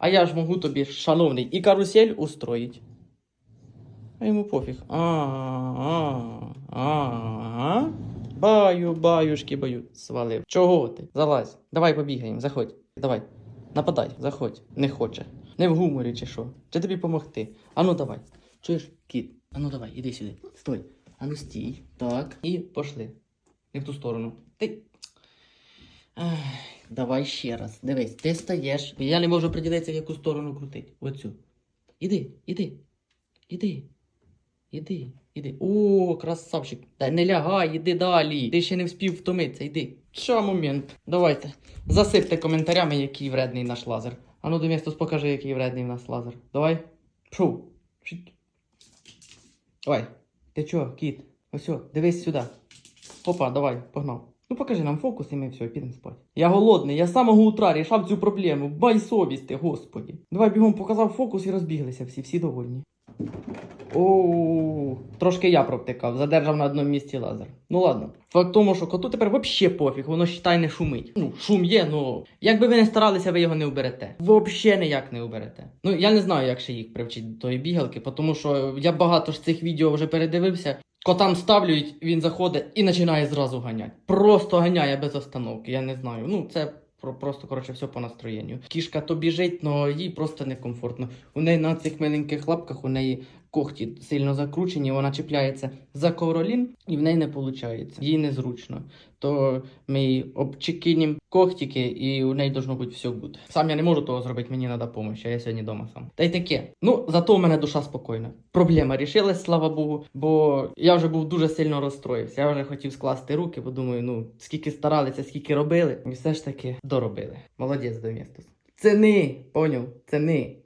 А я ж можу тобі, шановний, і карусель устроїть. А йому пофіг. А, а, а, а. Баю, баюшки, баю. Свалив. Чого ти? Залазь. Давай побігаємо, заходь. Давай. Нападай, заходь. Не хоче. Не в гуморі чи що? Чи тобі помогти? Ану давай. Чуєш, кіт? Ану давай, іди сюди. Стой. Ану стій. Так. І пошли. Не в ту сторону. Ти. Ай, давай ще раз. Дивись, ти стаєш. Я не можу приділитися, в яку сторону крутить. Оцю. Іди, іди. Іди. Іди, іди. О, красавчик. Та не лягай, іди далі. Ти ще не вспів втомитися, йди. Що момент? Давайте. Засипте коментарями, який вредний наш лазер. Ану, Домістос, покажи, який вредний в нас лазер. Давай. Пшу. Ой, ти чо, кіт? Ось, дивись сюди. Опа, давай, погнав. Ну покажи нам фокус і ми все, підемо спати. Я голодний, я з самого утра рішав цю проблему. Бай совісти, господі. Давай бігом показав фокус і розбіглися всі, всі довольні. Оу, трошки я провтикав, задержав на одному місці лазер. Ну ладно. Факт тому, що коту тепер вообще пофіг, воно считай не шумить. Ну, шум є, ну як би ви не старалися, ви його не уберете. Вообще ніяк не уберете. Ну я не знаю, як ще їх привчити до тої бігалки, тому що я багато ж цих відео вже передивився. Котам ставлюють, він заходить і починає зразу ганяти. Просто ганяє без остановки. Я не знаю. Ну це. Про просто коротше все по настроєнню. Кішка то біжить, але їй просто некомфортно. У неї на цих миленьких лапках у неї когті сильно закручені, вона чіпляється за ковролін і в неї не виходить. Їй незручно. То ми обчекинім когтики, і у неї должно бути все буде. Сам я не можу того зробити, мені треба допомога, я сьогодні вдома сам. Та й таке. Ну, зато у мене душа спокійна. Проблема рішилась, слава Богу, бо я вже був дуже сильно розстроївся. Я вже хотів скласти руки, бо думаю, ну скільки старалися, скільки робили, і все ж таки доробили. Молодець, Домістос. Ціни, поняв, ціни.